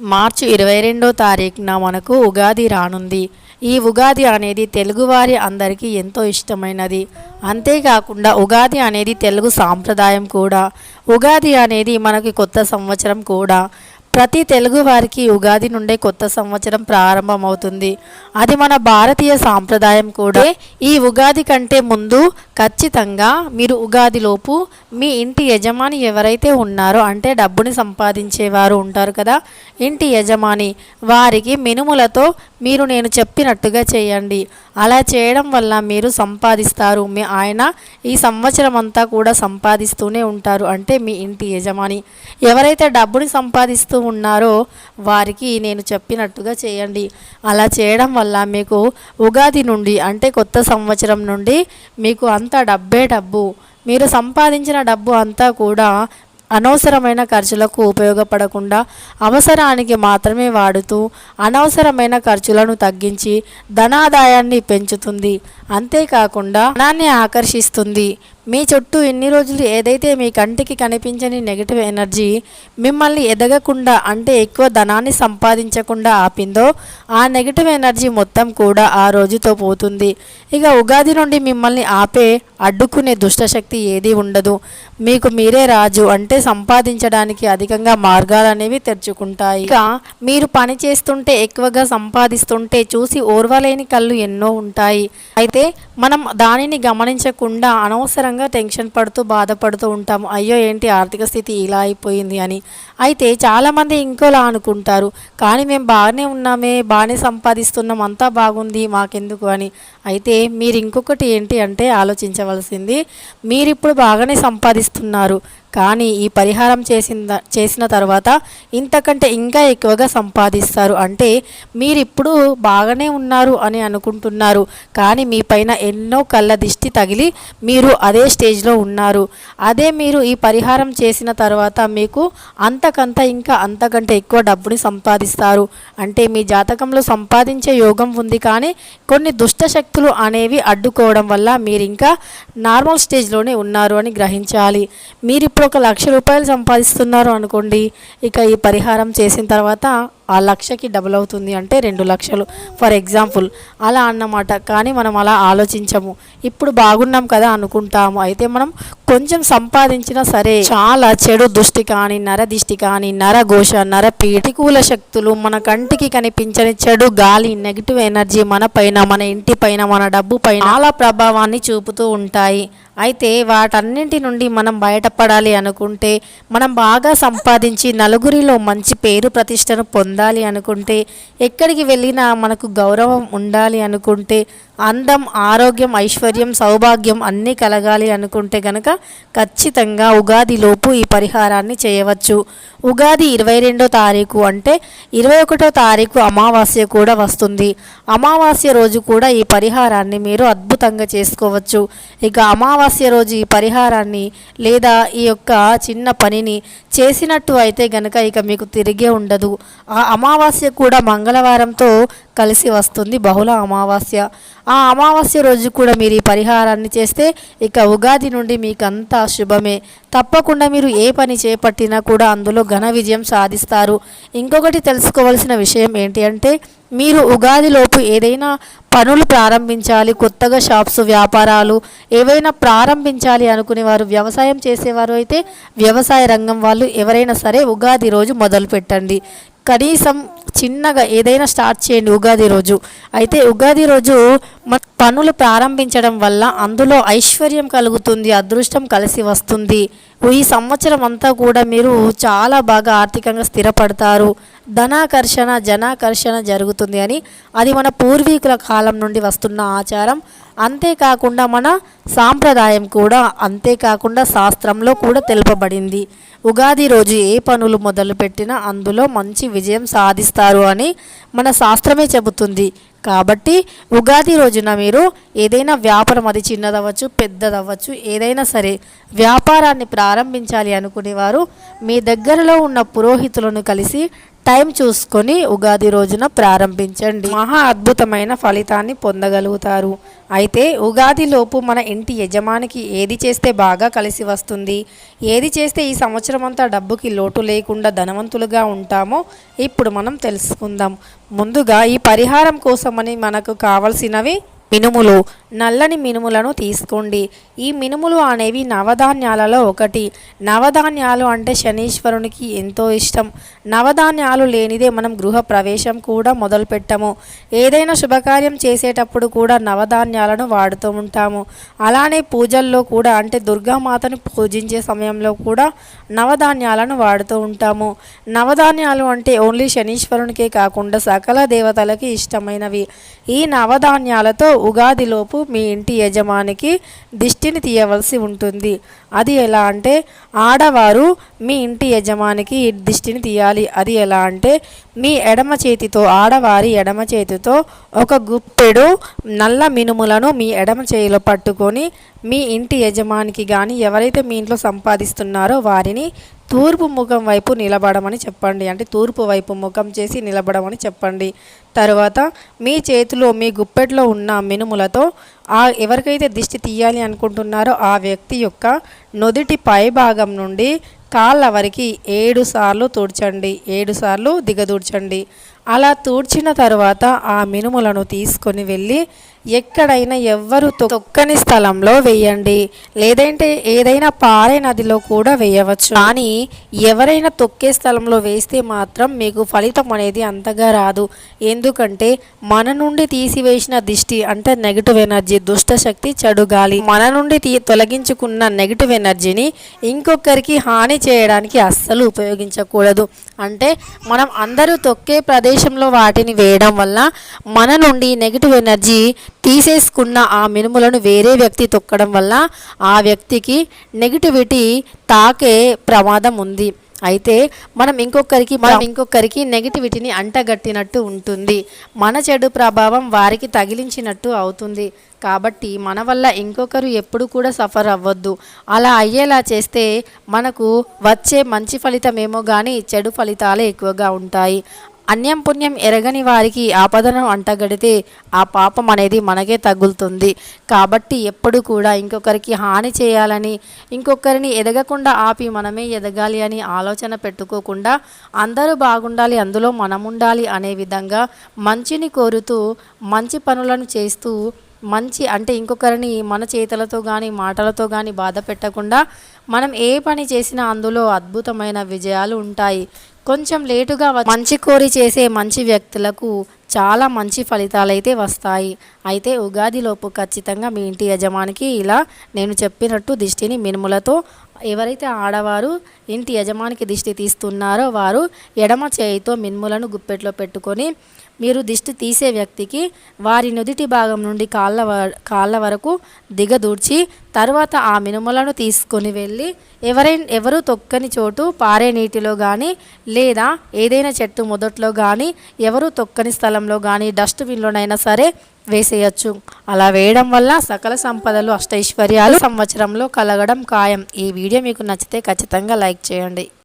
మార్చి ఇరవై రెండో తారీఖున మనకు ఉగాది రానుంది. ఈ ఉగాది అనేది తెలుగువారి అందరికీ ఎంతో ఇష్టమైనది. అంతేకాకుండా ఉగాది అనేది తెలుగు సాంప్రదాయం కూడా. ఉగాది అనేది మనకి కొత్త సంవత్సరం కూడా. ప్రతి తెలుగు వారికి ఉగాది నుండే కొత్త సంవత్సరం ప్రారంభమవుతుంది. అది మన భారతీయ సాంప్రదాయం కూడా. ఈ ఉగాది కంటే ముందు ఖచ్చితంగా మీరు ఉగాదిలోపు మీ ఇంటి యజమాని ఎవరైతే ఉన్నారో అంటే డబ్బుని సంపాదించేవారు ఉంటారు కదా ఇంటి యజమాని వారికి మినుములతో మీరు నేను చెప్పినట్టుగా చేయండి. అలా చేయడం వల్ల మీరు సంపాదిస్తారు. మీ ఆయన ఈ సంవత్సరం అంతా కూడా సంపాదిస్తూనే ఉంటారు. అంటే మీ ఇంటి యజమాని. ఎవరైతే డబ్బుని సంపాదిస్తూ ఉన్నారో వారికి నేను చెప్పినట్టుగా చేయండి. అలా చేయడం వల్ల మీకు ఉగాది నుండి అంటే కొత్త సంవత్సరం నుండి మీకు అంత డబ్బే డబ్బు. మీరు సంపాదించిన డబ్బు అంతా కూడా అనవసరమైన ఖర్చులకు ఉపయోగపడకుండా అవసరానికి మాత్రమే వాడుతూ అనవసరమైన ఖర్చులను తగ్గించి ధనాదాయాన్ని పెంచుతుంది. అంతేకాకుండా ధనాన్ని ఆకర్షిస్తుంది. మీ చుట్టూ ఇన్ని రోజులు ఏదైతే మీ కంటికి కనిపించని నెగిటివ్ ఎనర్జీ మిమ్మల్ని ఎదగకుండా అంటే ఎక్కువ ధనాన్ని సంపాదించకుండా ఆపిందో ఆ నెగిటివ్ ఎనర్జీ మొత్తం కూడా ఆ రోజుతో పోతుంది. ఇక ఉగాది నుండి మిమ్మల్ని ఆపే అడ్డుకునే దుష్టశక్తి ఏది ఉండదు. మీకు మీరే రాజు అంటే సంపాదించడానికి అధికంగా మార్గాలు అనేవి తెరుచుకుంటాయి. ఇక మీరు పని చేస్తుంటే ఎక్కువగా సంపాదిస్తుంటే చూసి ఓర్వలేని కళ్ళు ఎన్నో ఉంటాయి. అయితే మనం దానిని గమనించకుండా అనవసరంగా టెన్షన్ పడుతూ బాధపడుతూ ఉంటాము. అయ్యో ఏంటి ఆర్థిక స్థితి ఇలా అయిపోయింది అని. అయితే చాలామంది ఇంకోలా అనుకుంటారు. కానీ మేము బాగానే ఉన్నామే బాగానే సంపాదిస్తున్నాం అంతా బాగుంది మాకెందుకు? అని. అయితే మీరు ఇంకొకటి ఏంటి అంటే ఆలోచించవలసింది మీరు ఇప్పుడు బాగానే సంపాదిస్తున్నారు. కానీ ఈ పరిహారం చేసిన చేసిన తర్వాత ఇంతకంటే ఇంకా ఎక్కువగా సంపాదిస్తారు. అంటే మీరు ఇప్పుడు బాగానే ఉన్నారు అని అనుకుంటున్నారు. కానీ మీ పైన ఎన్నో కళ్ళ దిష్టి తగిలి మీరు అదే స్టేజ్లో ఉన్నారు. అదే మీరు ఈ పరిహారం చేసిన తర్వాత మీకు అంతకంత ఇంకా అంతకంటే ఎక్కువ డబ్బుని సంపాదిస్తారు. అంటే మీ జాతకంలో సంపాదించే యోగం ఉంది కానీ కొన్ని దుష్ట శక్తులు అనేవి అడ్డుకోవడం వల్ల మీరు ఇంకా నార్మల్ స్టేజ్లోనే ఉన్నారు అని గ్రహించాలి. మీరు ఇప్పుడు ఒక లక్ష రూపాయలు సంపాదిస్తున్నారు అనుకోండి ఇక ఈ పరిహారం చేసిన తర్వాత ఆ లక్షకి డబుల్ అవుతుంది అంటే రెండు లక్షలు. ఫర్ ఎగ్జాంపుల్ అలా అన్నమాట. కానీ మనం అలా ఆలోచించము. ఇప్పుడు బాగున్నాం కదా అనుకుంటాము. అయితే మనం కొంచెం సంపాదించినా సరే చాలా చెడు దృష్టి కానీ నర దిష్టి కానీ నరఘోష నర ప్రతికూల శక్తులు మన కంటికి కనిపించని చెడు గాలి నెగిటివ్ ఎనర్జీ మన పైన మన ఇంటి పైన మన డబ్బు పైన చాలా ప్రభావాన్ని చూపుతూ ఉంటాయి. అయితే వాటన్నింటి నుండి మనం బయటపడాలి అనుకుంటే మనం బాగా సంపాదించి నలుగురిలో మంచి పేరు ప్రతిష్టను పొంది పొందాలి అనుకుంటే ఎక్కడికి వెళ్ళినా మనకు గౌరవం ఉండాలి అనుకుంటే అందం ఆరోగ్యం ఐశ్వర్యం సౌభాగ్యం అన్నీ కలగాలి అనుకుంటే గనక ఖచ్చితంగా ఉగాదిలోపు ఈ పరిహారాన్ని చేయవచ్చు. ఉగాది ఇరవై రెండో తారీఖు అంటే ఇరవై ఒకటో తారీఖు అమావాస్య కూడా వస్తుంది. అమావాస్య రోజు కూడా ఈ పరిహారాన్ని మీరు అద్భుతంగా చేసుకోవచ్చు. ఇక అమావాస్య రోజు ఈ పరిహారాన్ని లేదా ఈ యొక్క చిన్న పనిని చేసినట్టు అయితే గనక ఇక మీకు తిరిగే ఉండదు. ఆ అమావాస్య కూడా మంగళవారంతో కలిసి వస్తుంది. బహుళ అమావాస్య. ఆ అమావాస్య రోజు కూడా మీరు ఈ పరిహారాన్ని చేస్తే ఇక ఉగాది నుండి మీకు అంతా శుభమే. తప్పకుండా మీరు ఏ పని చేపట్టినా కూడా అందులో ఘన విజయం సాధిస్తారు. ఇంకొకటి తెలుసుకోవాల్సిన విషయం ఏంటి అంటే మీరు ఉగాదిలోపు ఏదైనా పనులు ప్రారంభించాలి కొత్తగా షాప్స్ వ్యాపారాలు ఏవైనా ప్రారంభించాలి అనుకునే వారు వ్యవసాయం చేసేవారు అయితే వ్యవసాయ రంగం వాళ్ళు ఎవరైనా సరే ఉగాది రోజు మొదలు పెట్టండి కనీసం చిన్నగా ఏదైనా స్టార్ట్ చేయండి ఉగాది రోజు. అయితే ఉగాది రోజు మన పనులు ప్రారంభించడం వల్ల అందులో ఐశ్వర్యం కలుగుతుంది అదృష్టం కలిసి వస్తుంది. ఈ సంవత్సరం అంతా కూడా మీరు చాలా బాగా ఆర్థికంగా స్థిరపడతారు. ధనాకర్షణ జనాకర్షణ జరుగుతుంది అని అది మన పూర్వీకుల కాలం నుండి వస్తున్న ఆచారం. అంతేకాకుండా మన సాంప్రదాయం కూడా అంతేకాకుండా శాస్త్రంలో కూడా తెలుపబడింది. ఉగాది రోజు ఏ పనులు మొదలుపెట్టినా అందులో మంచి విజయం సాధిస్తారు అని మన శాస్త్రమే చెబుతుంది. కాబట్టి ఉగాది రోజున మీరు ఏదైనా వ్యాపారం అది చిన్నదవ్వచ్చు పెద్దదవ్వచ్చు ఏదైనా సరే వ్యాపారాన్ని ప్రారంభించాలి అనుకునేవారు మీ దగ్గరలో ఉన్న పురోహితులను కలిసి టైం చూసుకొని ఉగాది రోజున ప్రారంభించండి. మహా అద్భుతమైన ఫలితాన్ని పొందగలుగుతారు. అయితే ఉగాది లోపు మన ఇంటి యజమానికి ఏది చేస్తే బాగా కలిసి వస్తుంది? ఏది చేస్తే ఈ సంవత్సరం అంతా డబ్బుకి లోటు లేకుండా ధనవంతులుగా ఉంటామో ఇప్పుడు మనం తెలుసుకుందాం. ముందుగా ఈ పరిహారం కోసమని మనకు కావలసినవి మినుములు. నల్లని మినుములను తీసుకోండి. ఈ మినుములు అనేవి నవధాన్యాలలో ఒకటి. నవధాన్యాలు అంటే శనీశ్వరునికి ఎంతో ఇష్టం. నవధాన్యాలు లేనిదే మనం గృహ ప్రవేశం కూడా మొదలుపెట్టము. ఏదైనా శుభకార్యం చేసేటప్పుడు కూడా నవధాన్యాలను వాడుతూ ఉంటాము. అలానే పూజల్లో కూడా అంటే దుర్గామాతను పూజించే సమయంలో కూడా నవధాన్యాలను వాడుతూ ఉంటాము. నవధాన్యాలు అంటే ఓన్లీ శనీశ్వరునికే కాకుండా సకల దేవతలకి ఇష్టమైనవి. ఈ నవధాన్యాలతో ఉగాదిలోపు మీ ఇంటి యజమానికి దిష్టిని తీయవలసి ఉంటుంది. అది ఎలా అంటే ఆడవారు మీ ఇంటి యజమానికి దిష్టిని తీయాలి. అది ఎలా అంటే మీ ఎడమ చేతితో ఆడవారి ఎడమ చేతితో ఒక గుప్పెడు నల్ల మినుములను మీ ఎడమ చేయిలో పట్టుకొని మీ ఇంటి యజమానికి కానీ ఎవరైతే మీ ఇంట్లో సంపాదిస్తున్నారో వారిని తూర్పు ముఖం వైపు నిలబడమని చెప్పండి. అంటే తూర్పు వైపు ముఖం చేసి నిలబడమని చెప్పండి. తర్వాత మీ చేతిలో మీ గుప్పెట్లో ఉన్న మినుములతో ఆ ఎవరికైతే దిష్టి తీయాలి అనుకుంటున్నారో ఆ వ్యక్తి యొక్క నుదిటి పై భాగం నుండి కాళ్ళ వరకు ఏడు సార్లు తుడ్చండి ఏడు సార్లు దిగదూడ్చండి. అలా తూడ్చిన తర్వాత ఆ మినుములను తీసుకొని వెళ్ళి ఎక్కడైనా ఎవ్వరు తొక్కని స్థలంలో వేయండి. లేదంటే ఏదైనా పారే నదిలో కూడా వేయవచ్చు. కానీ ఎవరైనా తొక్కే స్థలంలో వేస్తే మాత్రం మీకు ఫలితం అనేది అంతగా రాదు. ఎందుకంటే మన నుండి తీసివేసిన దిష్టి అంటే నెగిటివ్ ఎనర్జీ దుష్టశక్తి చెడు గాలి మన నుండి తీ తొలగించుకున్న నెగిటివ్ ఎనర్జీని ఇంకొకరికి హాని చేయడానికి అస్సలు ఉపయోగించకూడదు. అంటే మనం అందరూ తొక్కే ప్రదేశంలో వాటిని వేయడం వల్ల మన నుండి నెగిటివ్ ఎనర్జీ తీసేసుకున్న ఆ మినుములను వేరే వ్యక్తి తొక్కడం వల్ల ఆ వ్యక్తికి నెగిటివిటీ తాకే ప్రమాదం ఉంది. అయితే మనం ఇంకొకరికి మనం ఇంకొకరికి నెగిటివిటీని అంటగట్టినట్టు ఉంటుంది. మన చెడు ప్రభావం వారికి తగిలించినట్టు అవుతుంది. కాబట్టి మన వల్ల ఇంకొకరు ఎప్పుడు కూడా సఫర్ అవ్వద్దు. అలా అయ్యేలా చేస్తే మనకు వచ్చే మంచి ఫలితమేమో కానీ చెడు ఫలితాలే ఎక్కువగా ఉంటాయి. అన్యం పుణ్యం ఎరగని వారికి ఆపదను అంటగడితే ఆ పాపం అనేది మనకే తగులుతుంది. కాబట్టి ఎప్పుడు కూడా ఇంకొకరికి హాని చేయాలని ఇంకొకరిని ఎదగకుండా ఆపి మనమే ఎదగాలి అని ఆలోచన పెట్టుకోకుండా అందరూ బాగుండాలి అందులో మనం ఉండాలి అనే విధంగా మంచిని కోరుతూ మంచి పనులను చేస్తూ మంచి అంటే ఇంకొకరిని మన చేతులతో కానీ మాటలతో కానీ బాధ పెట్టకుండా మనం ఏ పని చేసినా అందులో అద్భుతమైన విజయాలు ఉంటాయి. కొంచెం లేటుగా మంచి కోరి చేసే మంచి వ్యక్తులకు చాలా మంచి ఫలితాలైతే వస్తాయి. అయితే ఉగాదిలోపు ఖచ్చితంగా మీ ఇంటి యజమానికి ఇలా నేను చెప్పినట్టు దిష్టిని మినుములతో ఎవరైతే ఆడవారు ఇంటి యజమానికి దిష్టి తీస్తున్నారో వారు ఎడమ చేయితో మినుములను గుప్పెట్లో పెట్టుకొని మీరు దిష్టి తీసే వ్యక్తికి వారి నుదిటి భాగం నుండి కాళ్ళ వ- కాళ్ళ వరకు దిగదూడ్చి తర్వాత ఆ మినుములను తీసుకొని వెళ్ళి ఎవరైనా ఎవరు తొక్కని చోటు పారే నీటిలో కానీ లేదా ఏదైనా చెట్టు మొదట్లో కానీ ఎవరు తొక్కని స్థలంలో కానీ డస్ట్బిన్లోనైనా సరే వేసేయచ్చు. అలా వేయడం వల్ల సకల సంపదలు అష్టైశ్వర్యాలు సంవత్సరంలో కలగడం ఖాయం. ఈ వీడియో మీకు నచ్చితే ఖచ్చితంగా లైక్ చేయండి.